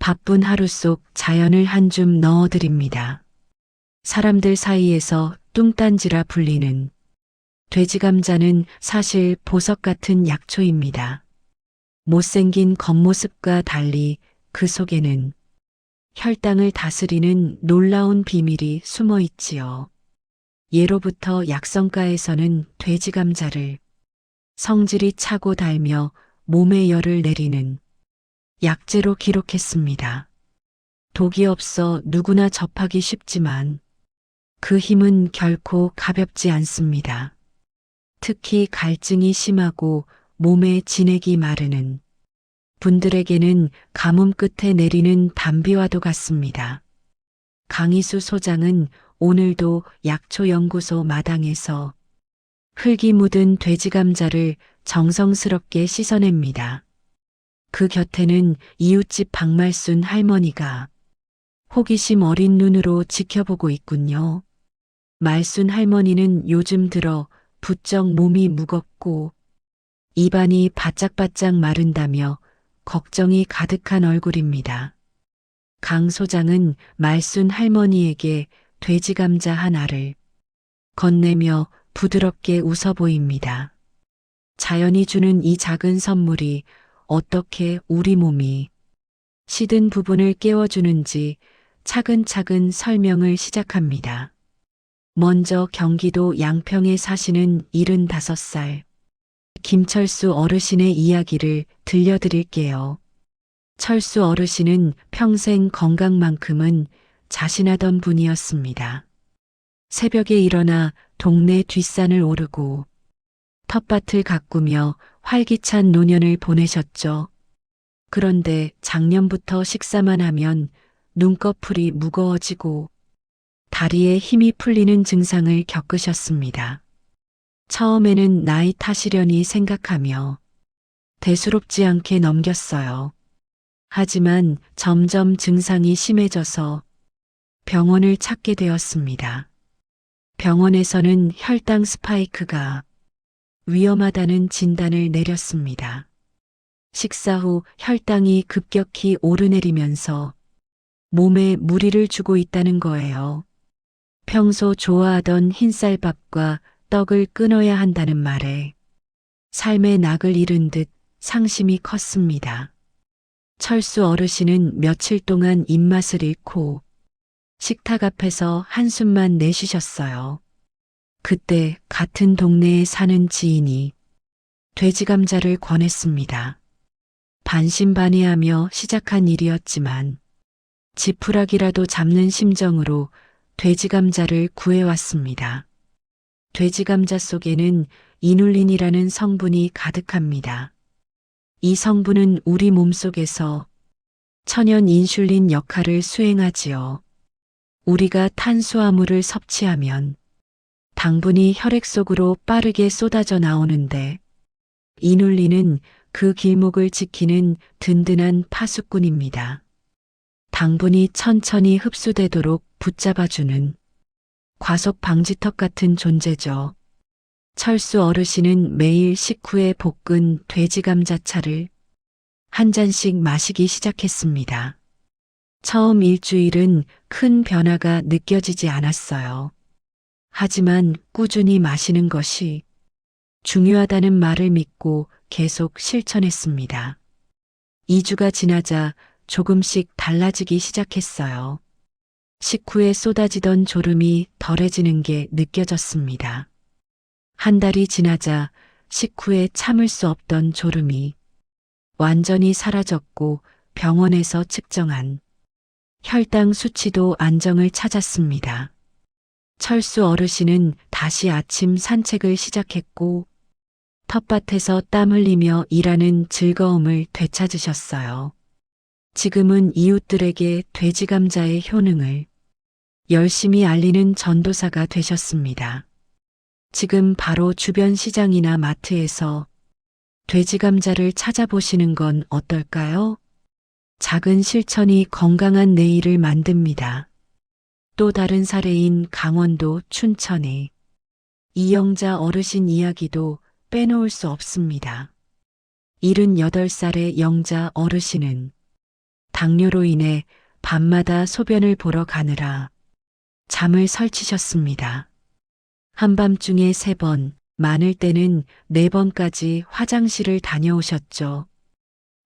바쁜 하루 속 자연을 한 줌 넣어드립니다. 사람들 사이에서 뚱딴지라 불리는 돼지 감자는 사실 보석 같은 약초입니다. 못생긴 겉모습과 달리 그 속에는 혈당을 다스리는 놀라운 비밀이 숨어 있지요. 예로부터 약성가에서는 돼지 감자를 성질이 차고 달며 몸에 열을 내리는 약재로 기록했습니다. 독이 없어 누구나 접하기 쉽지만 그 힘은 결코 가볍지 않습니다. 특히 갈증이 심하고 몸에 진액이 마르는 분들에게는 가뭄 끝에 내리는 담비와도 같습니다. 강희수 소장은 오늘도 약초연구소 마당에서 흙이 묻은 돼지 감자를 정성스럽게 씻어냅니다. 그 곁에는 이웃집 박말순 할머니가 호기심 어린 눈으로 지켜보고 있군요. 말순 할머니는 요즘 들어 부쩍 몸이 무겁고 입안이 바짝바짝 마른다며 걱정이 가득한 얼굴입니다. 강 소장은 말순 할머니에게 돼지 감자 하나를 건네며 부드럽게 웃어 보입니다. 자연이 주는 이 작은 선물이 어떻게 우리 몸이 시든 부분을 깨워주는지 차근차근 설명을 시작합니다. 먼저 경기도 양평에 사시는 75살 김철수 어르신의 이야기를 들려드릴게요. 철수 어르신은 평생 건강만큼은 자신하던 분이었습니다. 새벽에 일어나 동네 뒷산을 오르고 텃밭을 가꾸며 활기찬 노년을 보내셨죠. 그런데 작년부터 식사만 하면 눈꺼풀이 무거워지고 다리에 힘이 풀리는 증상을 겪으셨습니다. 처음에는 나이 탓이려니 생각하며 대수롭지 않게 넘겼어요. 하지만 점점 증상이 심해져서 병원을 찾게 되었습니다. 병원에서는 혈당 스파이크가 위험하다는 진단을 내렸습니다. 식사 후 혈당이 급격히 오르내리면서 몸에 무리를 주고 있다는 거예요. 평소 좋아하던 흰쌀밥과 떡을 끊어야 한다는 말에 삶의 낙을 잃은 듯 상심이 컸습니다. 철수 어르신은 며칠 동안 입맛을 잃고 식탁 앞에서 한숨만 내쉬셨어요. 그때 같은 동네에 사는 지인이 돼지 감자를 권했습니다. 반신반의하며 시작한 일이었지만 지푸라기라도 잡는 심정으로 돼지 감자를 구해왔습니다. 돼지 감자 속에는 이눌린이라는 성분이 가득합니다. 이 성분은 우리 몸 속에서 천연 인슐린 역할을 수행하지요. 우리가 탄수화물을 섭취하면 당분이 혈액 속으로 빠르게 쏟아져 나오는데 이눌린은 그 길목을 지키는 든든한 파수꾼입니다. 당분이 천천히 흡수되도록 붙잡아주는 과속 방지턱 같은 존재죠. 철수 어르신은 매일 식후에 볶은 돼지 감자차를 한 잔씩 마시기 시작했습니다. 처음 일주일은 큰 변화가 느껴지지 않았어요. 하지만 꾸준히 마시는 것이 중요하다는 말을 믿고 계속 실천했습니다. 2주가 지나자 조금씩 달라지기 시작했어요. 식후에 쏟아지던 졸음이 덜해지는 게 느껴졌습니다. 한 달이 지나자 식후에 참을 수 없던 졸음이 완전히 사라졌고 병원에서 측정한 혈당 수치도 안정을 찾았습니다. 철수 어르신은 다시 아침 산책을 시작했고 텃밭에서 땀 흘리며 일하는 즐거움을 되찾으셨어요. 지금은 이웃들에게 돼지 감자의 효능을 열심히 알리는 전도사가 되셨습니다. 지금 바로 주변 시장이나 마트에서 돼지 감자를 찾아보시는 건 어떨까요? 작은 실천이 건강한 내일을 만듭니다. 또 다른 사례인 강원도 춘천의 이영자 어르신 이야기도 빼놓을 수 없습니다. 78살의 영자 어르신은 당뇨로 인해 밤마다 소변을 보러 가느라 잠을 설치셨습니다. 한밤중에 세 번, 많을 때는 네 번까지 화장실을 다녀오셨죠.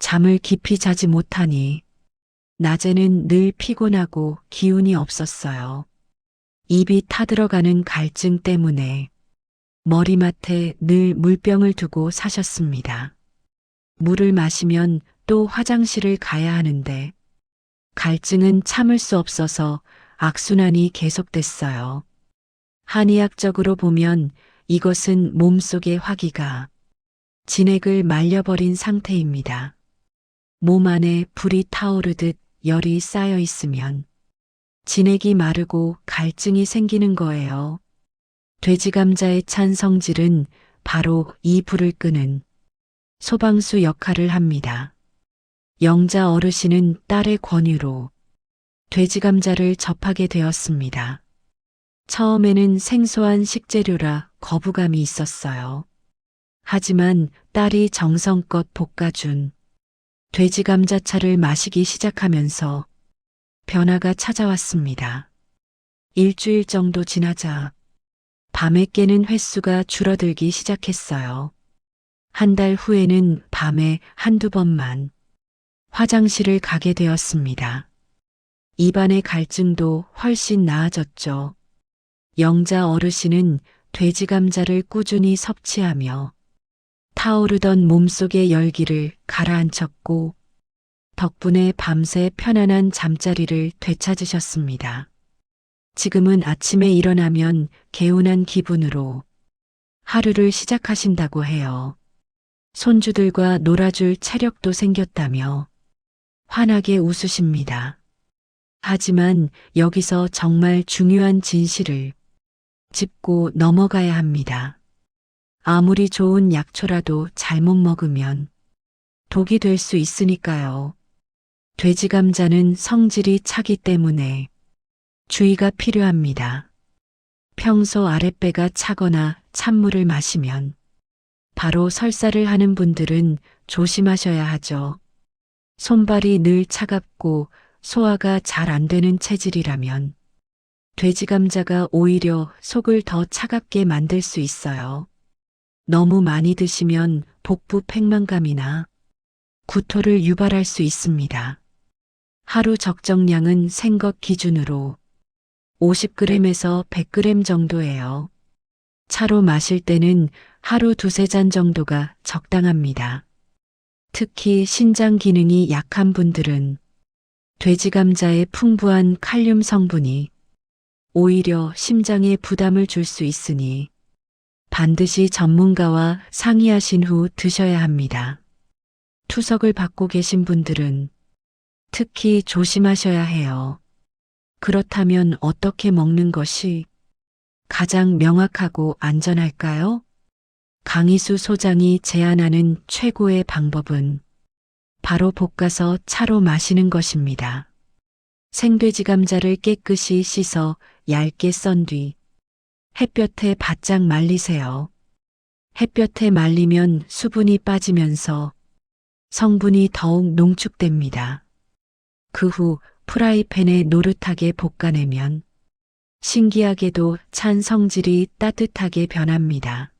잠을 깊이 자지 못하니 낮에는 늘 피곤하고 기운이 없었어요. 입이 타들어가는 갈증 때문에 머리맡에 늘 물병을 두고 사셨습니다. 물을 마시면 또 화장실을 가야 하는데 갈증은 참을 수 없어서 악순환이 계속됐어요. 한의학적으로 보면 이것은 몸속의 화기가 진액을 말려버린 상태입니다. 몸 안에 불이 타오르듯 열이 쌓여 있으면 진액이 마르고 갈증이 생기는 거예요. 돼지 감자의 찬 성질은 바로 이 불을 끄는 소방수 역할을 합니다. 영자 어르신은 딸의 권유로 돼지 감자를 접하게 되었습니다. 처음에는 생소한 식재료라 거부감이 있었어요. 하지만 딸이 정성껏 볶아준 돼지 감자차를 마시기 시작하면서 변화가 찾아왔습니다. 일주일 정도 지나자 밤에 깨는 횟수가 줄어들기 시작했어요. 한 달 후에는 밤에 한두 번만 화장실을 가게 되었습니다. 입안의 갈증도 훨씬 나아졌죠. 영자 어르신은 돼지 감자를 꾸준히 섭취하며 타오르던 몸속의 열기를 가라앉혔고 덕분에 밤새 편안한 잠자리를 되찾으셨습니다. 지금은 아침에 일어나면 개운한 기분으로 하루를 시작하신다고 해요. 손주들과 놀아줄 체력도 생겼다며 환하게 웃으십니다. 하지만 여기서 정말 중요한 진실을 짚고 넘어가야 합니다. 아무리 좋은 약초라도 잘못 먹으면 독이 될 수 있으니까요. 돼지 감자는 성질이 차기 때문에 주의가 필요합니다. 평소 아랫배가 차거나 찬물을 마시면 바로 설사를 하는 분들은 조심하셔야 하죠. 손발이 늘 차갑고 소화가 잘 안 되는 체질이라면 돼지 감자가 오히려 속을 더 차갑게 만들 수 있어요. 너무 많이 드시면 복부 팽만감이나 구토를 유발할 수 있습니다. 하루 적정량은 생것 기준으로 50g에서 100g 정도예요. 차로 마실 때는 하루 두세 잔 정도가 적당합니다. 특히 신장 기능이 약한 분들은 돼지 감자의 풍부한 칼륨 성분이 오히려 심장에 부담을 줄 수 있으니 반드시 전문가와 상의하신 후 드셔야 합니다. 투석을 받고 계신 분들은 특히 조심하셔야 해요. 그렇다면 어떻게 먹는 것이 가장 명확하고 안전할까요? 강희수 소장이 제안하는 최고의 방법은 바로 볶아서 차로 마시는 것입니다. 생돼지 감자를 깨끗이 씻어 얇게 썬 뒤 햇볕에 바짝 말리세요. 햇볕에 말리면 수분이 빠지면서 성분이 더욱 농축됩니다. 그 후 프라이팬에 노릇하게 볶아내면 신기하게도 찬 성질이 따뜻하게 변합니다.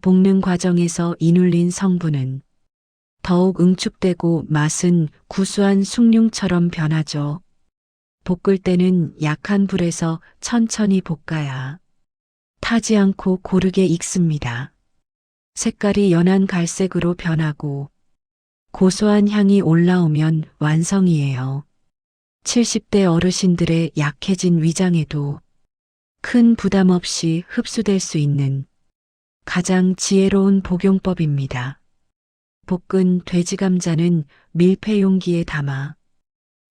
볶는 과정에서 이눌린 성분은 더욱 응축되고 맛은 구수한 숭늉처럼 변하죠. 볶을 때는 약한 불에서 천천히 볶아야 타지 않고 고르게 익습니다. 색깔이 연한 갈색으로 변하고 고소한 향이 올라오면 완성이에요. 70대 어르신들의 약해진 위장에도 큰 부담 없이 흡수될 수 있는 가장 지혜로운 복용법입니다. 볶은 돼지 감자는 밀폐 용기에 담아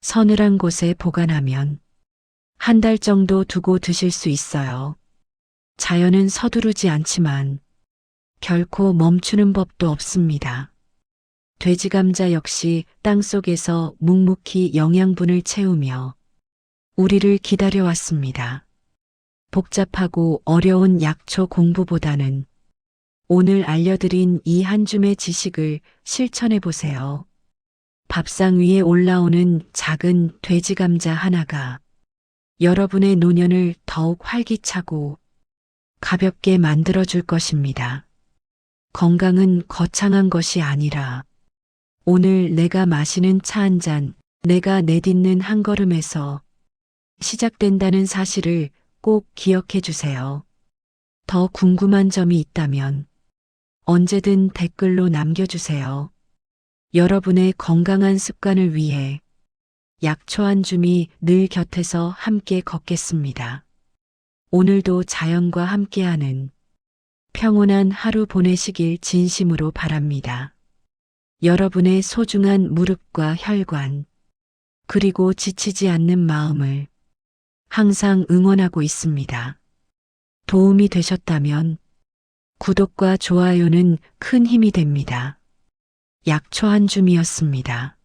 서늘한 곳에 보관하면 한 달 정도 두고 드실 수 있어요. 자연은 서두르지 않지만 결코 멈추는 법도 없습니다. 돼지 감자 역시 땅 속에서 묵묵히 영양분을 채우며 우리를 기다려왔습니다. 복잡하고 어려운 약초 공부보다는 오늘 알려드린 이 한 줌의 지식을 실천해 보세요. 밥상 위에 올라오는 작은 돼지 감자 하나가 여러분의 노년을 더욱 활기차고 가볍게 만들어 줄 것입니다. 건강은 거창한 것이 아니라 오늘 내가 마시는 차 한 잔, 내가 내딛는 한 걸음에서 시작된다는 사실을 꼭 기억해 주세요. 더 궁금한 점이 있다면 언제든 댓글로 남겨주세요. 여러분의 건강한 습관을 위해 약초 한 줌이 늘 곁에서 함께 걷겠습니다. 오늘도 자연과 함께하는 평온한 하루 보내시길 진심으로 바랍니다. 여러분의 소중한 무릎과 혈관, 그리고 지치지 않는 마음을 항상 응원하고 있습니다. 도움이 되셨다면 구독과 좋아요는 큰 힘이 됩니다. 약초 한 줌이었습니다.